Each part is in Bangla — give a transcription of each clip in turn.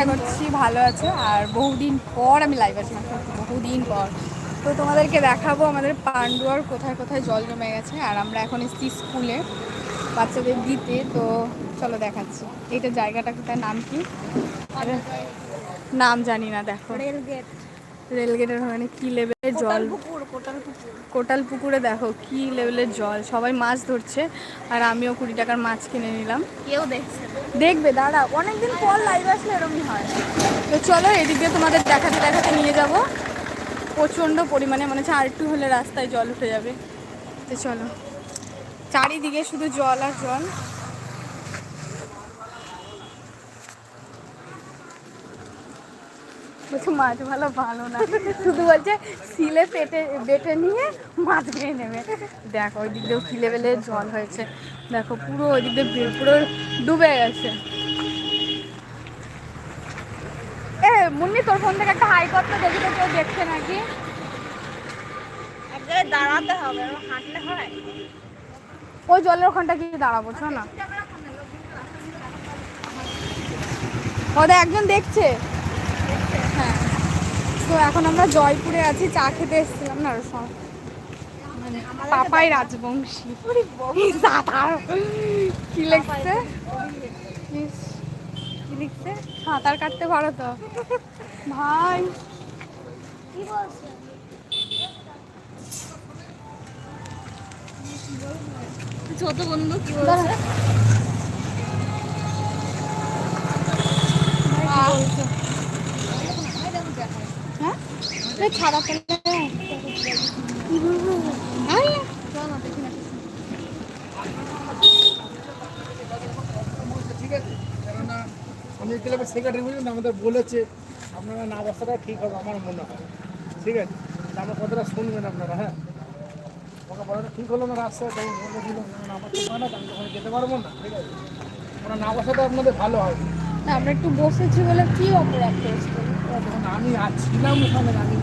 আশা করছি ভালো আছে। আর বহুদিন পর আমি লাইভ আসলাম সত্যি বহুদিন পর। তো তোমাদেরকে দেখাবো আমাদের পাণ্ডুয়ার কোথায় কোথায় জল জমে গেছে। আর আমরা এখন এসেছি স্কুলে বাচ্চাদের দিতে। তো চলো দেখাচ্ছি। এইটা জায়গাটা কোথায় নাম কি? নাম জানি না, দেখো। রেলগেট রেলগেটের ওখানে কি লেভেলের জল? কোটাল পুকুরে। দেখো কি লেভেলের জল। সবাই মাছ ধরছে আর আমিও কুড়ি টাকার মাছ কিনে নিলাম। কেউ দেখছে দেখবে দাঁড়া অনেকদিন পর লাইভ আসলে এরকমই হয়। তো চলো এদিক দিয়ে তোমাদের দেখাতে দেখাতে নিয়ে যাব। প্রচণ্ড পরিমাণে মানে হচ্ছে আর একটু হলে রাস্তায় জল উঠে যাবে। তো চলো চারিদিকে শুধু জল আর জল। বলছে মাছ ভালো ভালো না। শুধু বলছে সিলে পেটে বেটে নিয়ে মাছ খেয়ে নেবে। দেখো ওই দিক দিয়েও কি লেভেলের জল হয়েছে। দেখো পুরো ওই দিক দিয়ে পুরো ডুবে গেছে। এ মুন্নি তোর ফোন থেকে একটা হাই করতে দেখি তো কেউ দেখছে নাকি? এক জায়গায় দাঁড়াতে হবে হাঁটলে হয়। ওই জলের ওখানটা কি দাঁড়াবো না। ওদের একজন দেখছে। তো এখন আমরা জয়পুরে আছি চা খেতে এসেছিলাম না সঙ্গে। মানে পাপাই রাজবংশী। কি লিখছে? কি লিখছে? সাঁতার কাটতে পারো তো। ভাই। কি ছোট বন্ধু কি বলছে হ্যাঁ এই ছাড়া পেলে কি ঠিক আছে কেননা আমি ক্লাবের সেক্রেটারি বুঝলেন আমাদের বলেছে আপনারা না বসাটা ঠিক হবে আমার মনে হয় ঠিক আছে আমার কথাটা শুনবেন আপনারা হ্যাঁ ওকে বলাটা ঠিক হলো না রাস্তায় তাই বলে দিল না বসতে পারে না আমি তখন যেতে পারব না ঠিক আছে ওরা না বসাটা আপনাদের ভালো হয় না আমরা একটু বসেছি বলে কি অপরাধ করেছি? আমি ছিলাম ওখানে আমি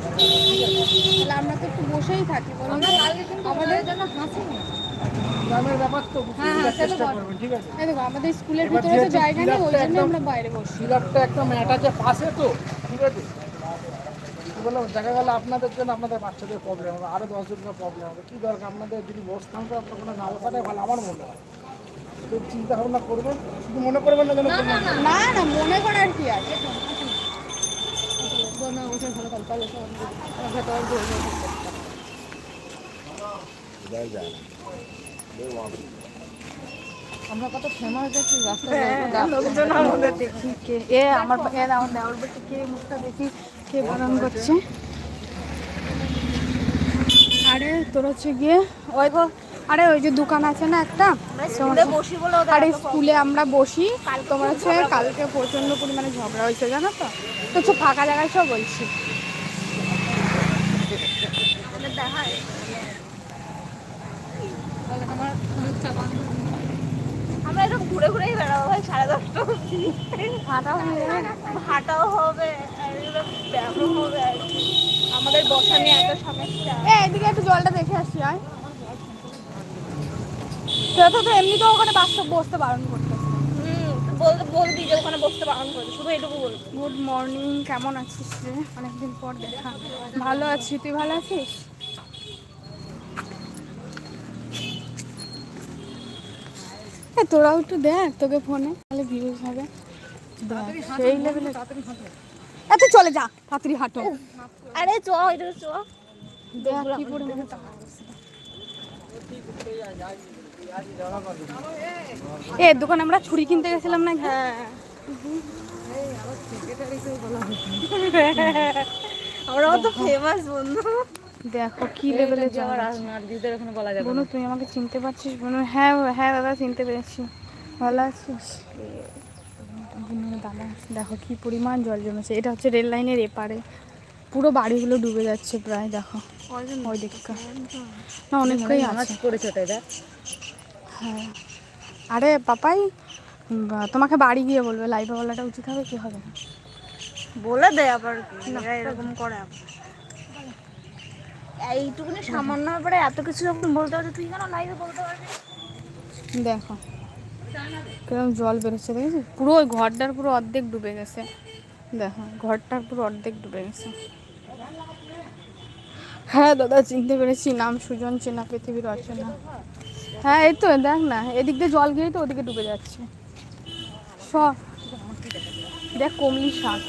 তাহলে আমরা তো একটু বসেই থাকি বলুন আমাদের জন্য হাসি গ্রামের ব্যাপার তো হ্যাঁ, চেষ্টা করবেন ঠিক আছে? এই দেখো আমাদের স্কুলের ভিতরে তো জায়গা নেই ওই জন্য আমরা বাইরে বসি অ্যাটাচের পাশে তো ঠিক আছে? বললাম দেখা গেল আপনাদের জন্য আপনাদের বাচ্চাদের প্রবলেম হবে আরও দশজনের প্রবলেম হবে। কী দরকার? আপনাদের যদি বসতাম তো আপনার কোনো না বসাটাই ভালো আমার মনে হয়। চিন্তা ভাবনা করবেন শুধু মনে করবেন না। না না মনে করার কি আছে? আমরা কত ফেমাস দেখছি হ্যাঁ, দেখি। কে এ আমার এ আমার দেওয়ার বেটি কে মুখটা দেখি কে বারণ করছে। আরে তোর হচ্ছে গিয়ে ওই গো আরে ওই যে দোকান আছে না একটা আরে স্কুলে আমরা বসি তোমার হচ্ছে কালকে প্রচণ্ড পরিমাণে ঝগড়া হয়েছে জানো তো? তো হচ্ছে ফাঁকা জায়গায় সব বলছি। আমরা এরকম ঘুরে ঘুরেই বেড়াবো ভাই সাড়ে দশটা অবধি। হয়ে হাঁটাও হবে ব্যায়ামও। আমাদের বসা নিয়ে এত সমস্যা। এদিকে একটু জলটা দেখে আসি আয়। সেটা তো এমনিতেও ওখানে বাস্তব বসতে বারণ করতে বলবি যে ওখানে বসতে বারণ করে শুধু এটুকু বলবি গুড মর্নিং কেমন আছিস রে? অনেকদিন পর দেখা। ভালো আছি তুই ভালো আছিস? তোরাও একটু দেখ তোকে ফোনে তাহলে ভিউজ হবে। সেই লেভেলে এত চলে যা তাড়াতাড়ি হাঁটো। আরে চ এটা চ। দেখ কি পরিমাণে। এ দোকানে আমরা ছুরি কিনতে গেছিলাম না হ্যাঁ। আমরাও তো ফেমাস বন্ধু। দেখো কি লেভেলে যাওয়ার দিদের ওখানে বলা যাবে বনু তুই আমাকে চিনতে পারছিস? বনু হ্যাঁ হ্যাঁ দাদা চিনতে পেরেছি। ভালো আছিস? দাদা দেখো কি পরিমাণ জল জমেছে। এটা হচ্ছে রেল লাইনের এপারে। পুরো বাড়িগুলো ডুবে যাচ্ছে প্রায় দেখো। ওই দিকটা না অনেকটাই আছে। করেছে তাই দেখ আরে পাপাই তোমাকে বাড়ি গিয়ে বলবে লাইভে বলাটা উচিত হবে কি হবে না? বলে দে আবার এরকম করে এইটুকুনি সামান্য ব্যাপারে এত কিছু যখন বলতে পারছিস তুই কেন লাইভে বলতে পারবি? দেখো কীরকম জল বেরোচ্ছে দেখেছি পুরো ওই ঘরটার পুরো অর্ধেক ডুবে গেছে। দেখো ঘরটার পুরো অর্ধেক ডুবে গেছে। হ্যাঁ দাদা চিনতে পেরেছি। নাম সুজন চেনা পৃথিবীর অচেনা। হ্যাঁ এই তো দেখ না এদিক দিয়ে জল গিয়ে তো ওদিকে ডুবে যাচ্ছে। সব দেখ কমলি শাক।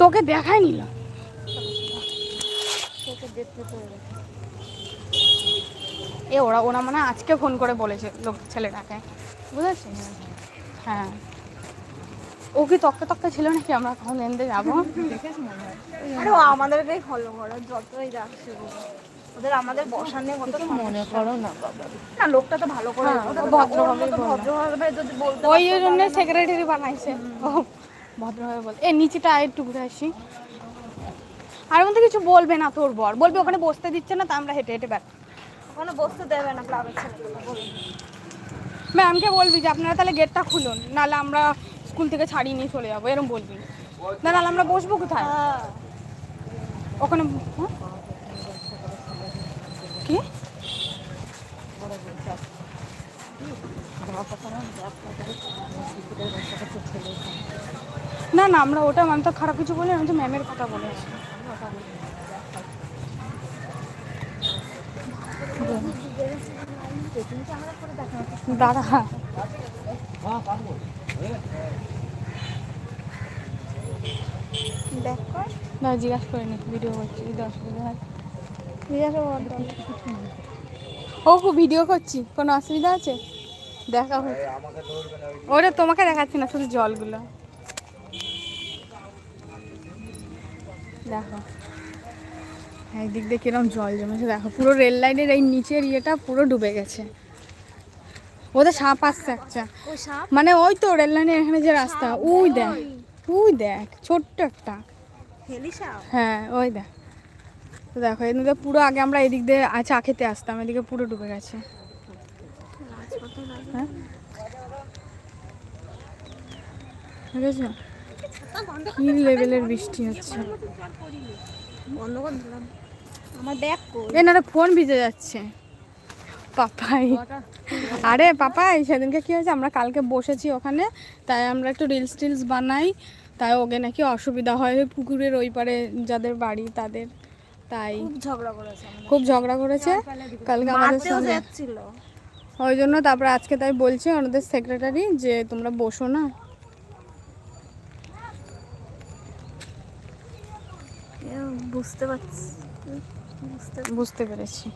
তোকে দেখাই নিলাম এ ওরা ওরা মানে আজকে ফোন করে বলেছে লোক ছেলেটাকে। বুঝেছিস? হ্যাঁ। ও কি তক্কে তক্কে ছিল নাকি? আমরা কখন এনতে যাব? আমাদেরকেই ফলো করে যতই যাচ্ছে ওদের আমাদের বসার নিয়ে কত মনে করো না বাবা। না লোকটা তো ভালো করে তো ভদ্রভাবেই ভদ্রভাবে ভদ্রভাবে যদি বলতে ওই জন্য সেক্রেটারি বানাইছে। ভদ্রভাবে বল। এ নিচেটা একটু ঘুরে আসি। আর মধ্যে কিছু বলবে না তোর বর। বলবে ওখানে বসতে দিচ্ছে না তা আমরা হেঁটে হেঁটে বেড়াই ওখানে বসতে দেবে না ক্লাবের ছেলেগুলো ম্যামকে বলবি যে আপনারা তাহলে গেটটা খুলুন নাহলে আমরা স্কুল থেকে ছাড়িয়ে নিয়ে চলে যাব। এরকম বলবি। না নাহলে আমরা বসবো কোথায়? হ্যাঁ। ওখানে হ্যাঁ? কি? না না আমরা ওটা ম্যাম তো খারাপ কিছু বলি আমি তো ম্যামের কথা বলেছি। দাদা না জিজ্ঞাসা করে নি ভিডিও করছি যদি অসুবিধা হয়। ও খুব ভিডিও করছি। কোনো অসুবিধা আছে? দেখা হোক। ওটা তোমাকে দেখাচ্ছি না শুধু জলগুলো। দেখো। এই দিক দিয়ে কিরম জল জমেছে। দেখো পুরো রেল লাইনের এই নিচের ইয়েটা পুরো ডুবে গেছে। ওদের সাপ আসছে একটা। মানে ওই তো রেল লাইনের এখানে যে রাস্তা ওই দেখ ওই। দেখ ছোট্ট একটা। হ্যাঁ ওই দেখ। তো দেখো, এদিকে পুরো আগে আমরা এদিক দিয়ে চা খেতে আসতাম, এদিকে পুরো ডুবে গেছে। হ্যাঁ? কি লেভেলের বৃষ্টি হচ্ছে। বন্ধ করে দিলাম আমার ব্যাগ কই এ, না ফোন ভিজে যাচ্ছে। পাপাই। আরে, পাপাই, সেদিনকে কি হয়েছে? আমরা কালকে বসেছি ওখানে, তাই আমরা একটু রিলস টিলস বানাই, তাই ওকে নাকি অসুবিধা হয় পুকুরের ওই পারে যাদের বাড়ি, তাদের। তাই। খুব ঝগড়া করেছে খুব ঝগড়া করেছে। কালকে আমাদের সঙ্গে। ওই জন্য তারপরে আজকে তাই বলছে ওনাদের সেক্রেটারি যে তোমরা বসো না। বুঝতে পারছি। বুঝতে বুঝতে পেরেছি।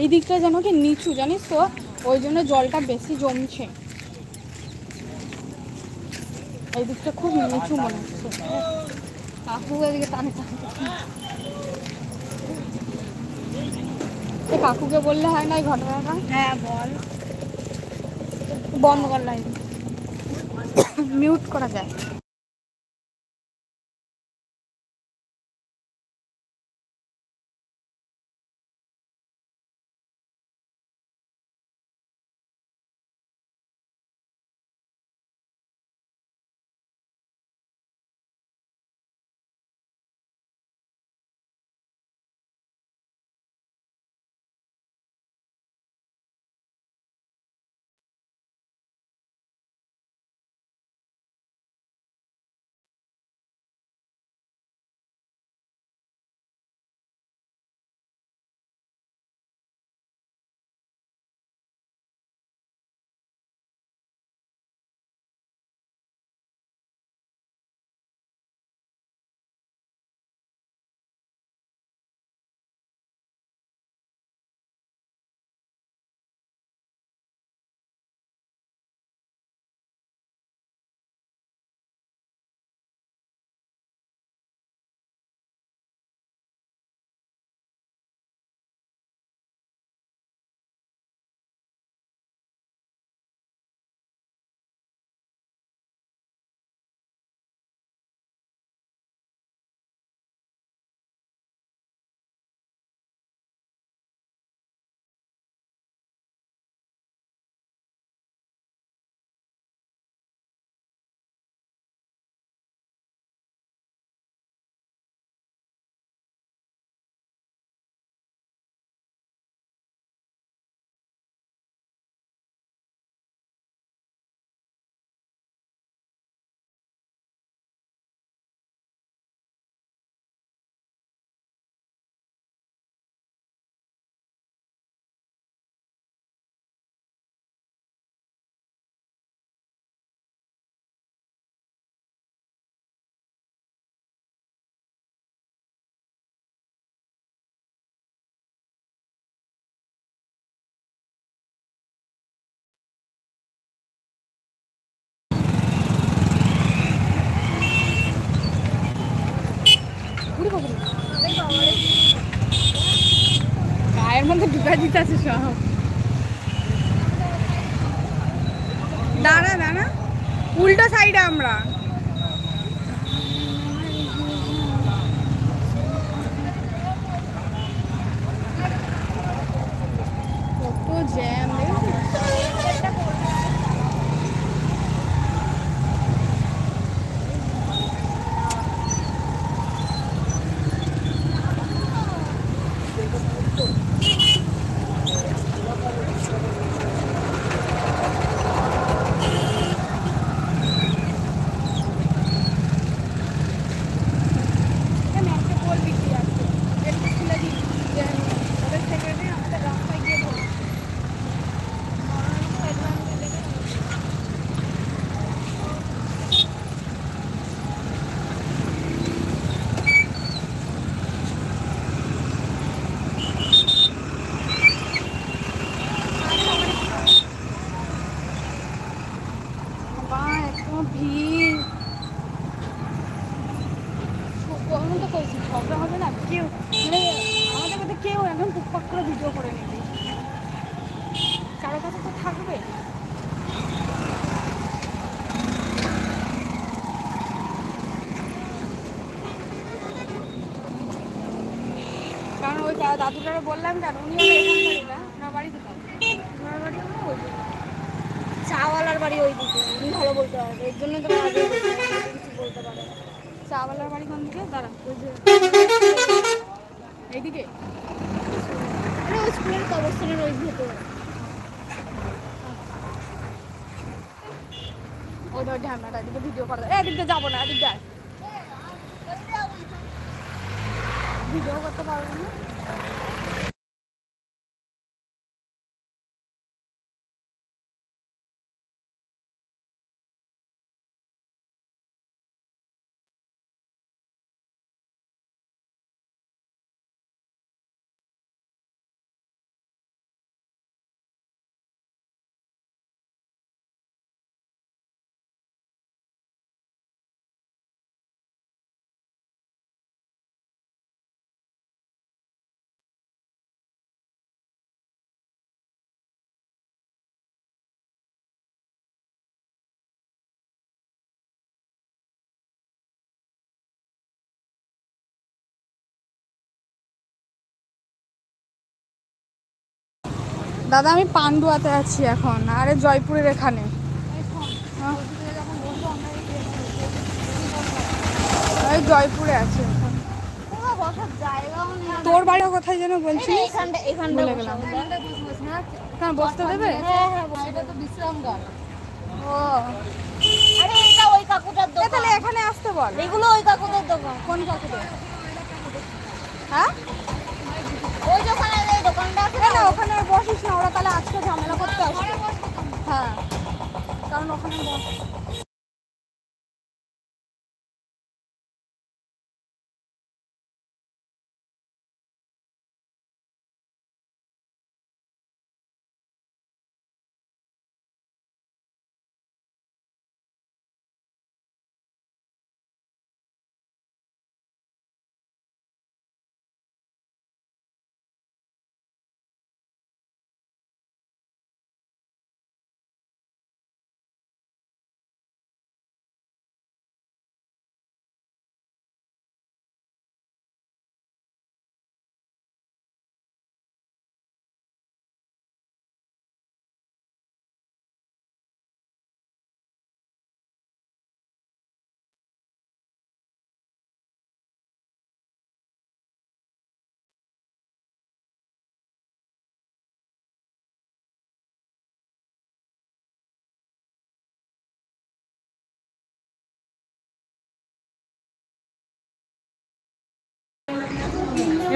এই দিকটা যেন কি নিচু জানিস তো? ওই জন্য জলটা বেশি জমছে। এই দিকটা খুব নিচু মনে হচ্ছে। কাকু এদিকে টানে টানে। কাকুকে বললে হয় না এই ঘটনাটা? হ্যাঁ বল। বন্ধ করলাই মিউট করা যায়। মধ্যে দিতে আছে সব। দাঁড়া দাঁড়া। উল্টো সাইডে আমরা কত জ্যাম দেখেছিস এখানে একটা পোল বিক্রি আছে একটু খুলে দিই যে ওদের সেক্রেটারি আমাদের রাস্তায় গিয়ে বলবে বাবা এত ভিড় আমি তো বলছি ঝগড়া হবে না, কেউ মানে আমাদের মধ্যে কেউ একদম টুকপাক করে ভিডিও করে নেবে। কারও কাছে তো থাকবে। কারণ ওই দাদুটারে বললাম কেন, উনি এখানকারই না, ওনার বাড়ি কোথায় ওনার বাড়ি হলো ওই দিকে। চাওয়ালার বাড়ি ওই দিকে উনি ভালো বলতে পারবে এর জন্য তো আগে কিছু বলতে পারে না। চাওয়ালার বাড়ি কোন দিকে? দাঁড়া, ওই যে এইদিকে। আরে ওই স্কুলের কবরস্থানের ওই ভেতরে। ওই ওই ঢ্যামনাটা এদিকে ভিডিও করা। এদিকে যাব না, এদিক ভিডিও করতে পারব না? দাদা আমি পান্ডুয়াতে আছি এখন আরে জয়পুরের এখানে। হ্যাঁ। ওই জয়পুরে আছি এখন। কোনো বসার জায়গাও নেই তোর বাড়ি কোথায় যেন বলছি এখানটা এখানটা গেলাম। হ্যাঁ? বসতে দেবে? হ্যাঁ হ্যাঁ এটা তো বিশ্রাম ঘর। ও। আরে এটা ওই কাকুটার এ দোকান। তাহলে এখানে আসতে বল। এগুলো ওই কাকুটার দোকান। কোন কাকুদের? হ্যাঁ? ওই দোকানে দোকানটা আছে না, ওখানে বসিস না ওরা তাহলে আজকে ঝামেলা করতে আসবে। হ্যাঁ কারণ ওখানে বস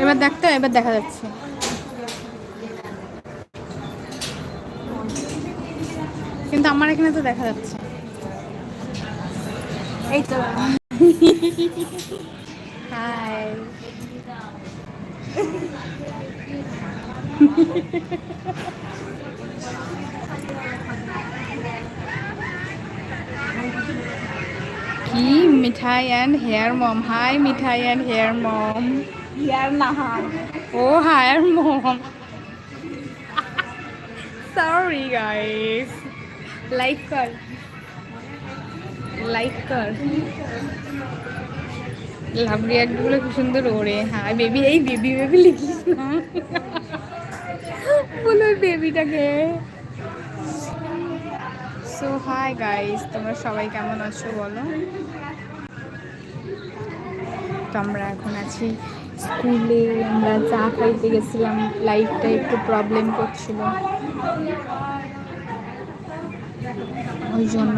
এবার দেখতো এবার দেখা যাচ্ছে। কিন্তু আমার এখানে তো দেখা যাচ্ছে। এই তো। হাই। কি? Mithai and hair mom hi Mithai and hair mom here নাহান O higher mom sorry guys like কর লাইক কর লাভ রিয়াক্টগুলো খুব সুন্দর ওরে। হ্যাঁ বেবি এই বেবি বেবি লিখিস না। বলো বেবিটাকে সো হাই গাইস তোমরা সবাই কেমন আছো বলো? তো আমরা এখন আছি স্কুলে আমরা চা খাইতে গেছিলাম লাইটটা একটু প্রবলেম করছিল। ওই জন্য।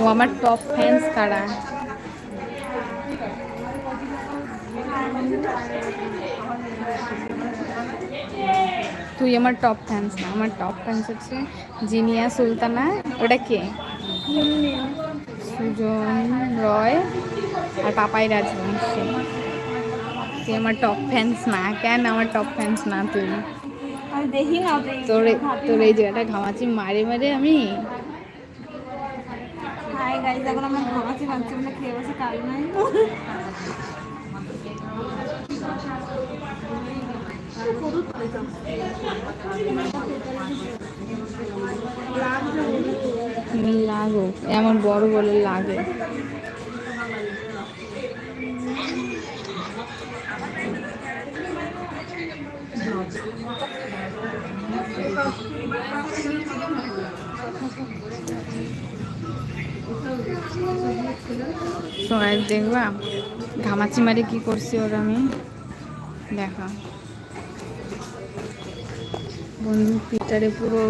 ও আমার টপ ফ্যান্স কারা? তুই আমার টপ ফ্যান্স না, আমার টপ ফ্যান্স হচ্ছে জিনিয়া সুলতানা, ওটা কে? সুজন রয় আর পাপাই রাজবংশী। তুই আমার টপ ফ্যান্স না, কেন আমার টপ ফ্যান্স না তুই? তোর এই জায়গাটা ঘামাচি মারে মারে আমি। হাই গাইজ এখন আমরা ঘামাচ্ছি ভাবছি আমরা খেয়ে বসে কাল নাই। লাগো এমন বড় বলে লাগে। সবাই দেখবা? ঘামাচি মারে কি করছি ওর আমি? দেখা। বন্ধু পিটারে পুরো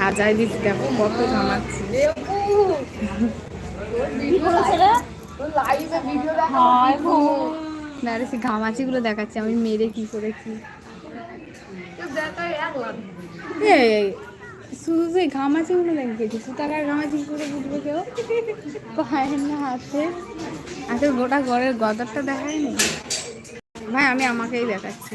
হাজায় দিচ্ছি। দেখো কত ঘামাচ্ছি। দাঁড়িয়ে সে ঘামাচিগুলো দেখাচ্ছি। আমি মেরে কি করেছি এই, শুধু সেই ঘামাচিগুলো দেখিয়েছি সুতাকার ঘামাচি করে বুঝবে কেউ? পায়ের না হাতে। হাতে গোটা ঘরের গদরটা দেখায়নি ভাই আমি আমাকেই দেখাচ্ছি।